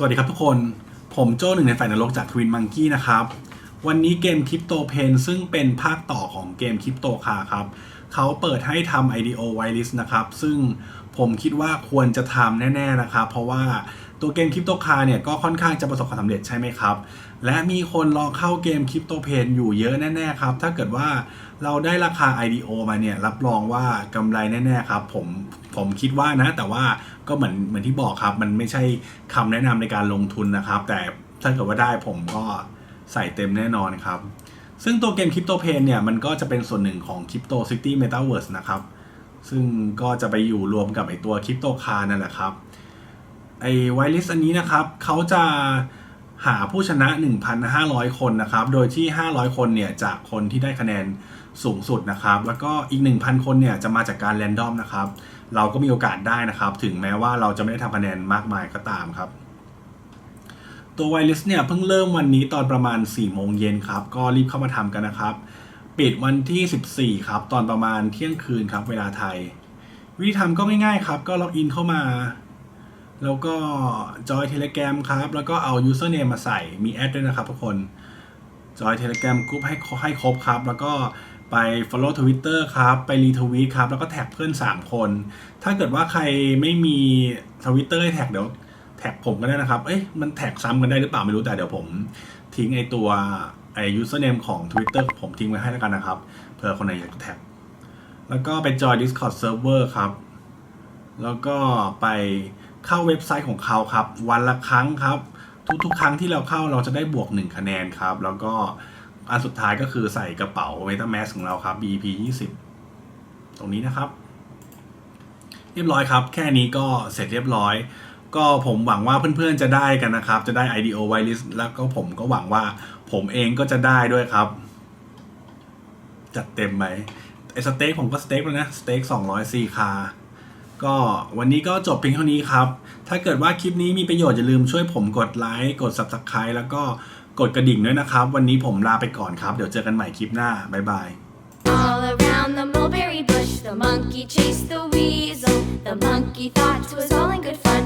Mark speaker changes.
Speaker 1: สวัสดีครับทุกคน ผมโจ้หนึ่งในฝ่ายนรกจากทวินมังกี้นะครับ วันนี้เกมคริปโตเพนซึ่งเป็นภาคต่อของเกมคริปโตคาครับ เขาเปิดให้ทำ IDO whitelist นะครับ ซึ่งผมคิดว่าควรจะทำแน่ ๆ นะครับ เพราะว่าตัวเกมคริปโตคาเนี่ยก็ค่อนข้างจะประสบความสำเร็จใช่ไหมครับ และมีคนรอเข้าเกมคริปโตเพนอยู่เยอะแน่ ๆ ครับ ถ้าเกิดว่าเราได้ราคา IDO มาเนี่ย รับรองว่ากำไรแน่ ๆ ครับ ผมผมคิดว่านะ แต่ว่าก็เหมือนเหมือนที่บอกครับ มันไม่ใช่คำแนะนำในการลงทุนนะครับ แต่ถ้าเกิดว่าได้ผมก็ใส่เต็มแน่นอนครับ ซึ่งตัวเกมคริปโตเพนเนี่ยมันก็จะเป็นส่วนหนึ่งของคริปโตซิตี้เมตาเวิร์สนะครับ ซึ่งก็จะไปอยู่รวมกับไอตัวคริปโตคาร์นั่นแหละครับ ไอไวลิสอันนี้นะครับเขาจะหาผู้ชนะ 1,500 คนนะครับ โดยที่ 500 คนเนี่ยจากคนที่ได้คะแนนสูงสุดนะครับ แล้วก็อีก 1,000 คนเนี่ยจะมาจากการแรนดอมนะครับ เราก็มีโอกาสได้นะครับ ถึงแม้ว่าเราจะไม่ได้ทำคะแนนมากมายก็ตามครับ ตัวไวลิสเนี่ยเพิ่งเริ่มวันนี้ตอนประมาณ4โมงเย็นครับ ก็รีบเข้ามาทำกันนะครับ ปิดวันที่ 14 ครับ ตอนประมาณเที่ยงคืนครับ เวลาไทย วิธีทำก็ง่ายๆครับ ก็ล็อกอินเข้ามา แล้วก็จอยเทเล gram ครับ แล้วก็เอา username มาใส่มีแอดด้วยนะครับทุกคนจอยเทเล gram กรุ๊ปให้ให้ครบครับ แล้วก็ไป follow Twitter ครับ ไปรีทวีตครับ แล้วก็แท็กเพื่อน 3 คน ถ้าเกิดว่าใครไม่มี Twitter ให้แท็กเดี๋ยว แท็กผมก็ได้นะครับ เอ้ยมันแท็กซ้ำกันได้หรือเปล่าไม่รู้แต่เดี๋ยวผมทิ้งไอตัวไอ username ของ Twitter ผมทิ้งไว้ให้แล้วกันนะครับเผื่อคนไหนอยากแท็ก แล้วก็ไปจอย Discord Server ครับ แล้วก็ไปเข้าเว็บไซต์ของเขาครับ วันละครั้งครับ ทุกๆ ครั้งที่เราเข้าเราจะได้บวก 1 คะแนนครับ แล้วก็อันสุดท้ายก็คือใส่กระเป๋า MetaMask ของเราครับ BP 20 ตรงนี้นะครับ เรียบร้อยครับ แค่นี้ก็เสร็จเรียบร้อย ก็ผมหวังว่าเพื่อนๆจะได้กันนะครับ จะได้ IDO whitelist แล้วก็ผมก็หวังว่าผมเองก็จะได้ด้วยครับ จัดเต็มไหมไอสเต็กผมก็สเต็กแล้วนะสเต็ก204คาก็วันนี้ก็จบเพียงเท่านี้ครับ ถ้าเกิดว่าคลิปนี้มีประโยชน์อย่าลืมช่วยผมกดไลค์กด Subscribe แล้วก็กดกระดิ่งด้วยนะครับ วันนี้ผมลาไปก่อนครับ เดี๋ยวเจอกันใหม่คลิปหน้า บ๊ายบาย
Speaker 2: All around the mulberry bush, the monkey chased the weasel. The monkey thought 'twas all in good fun,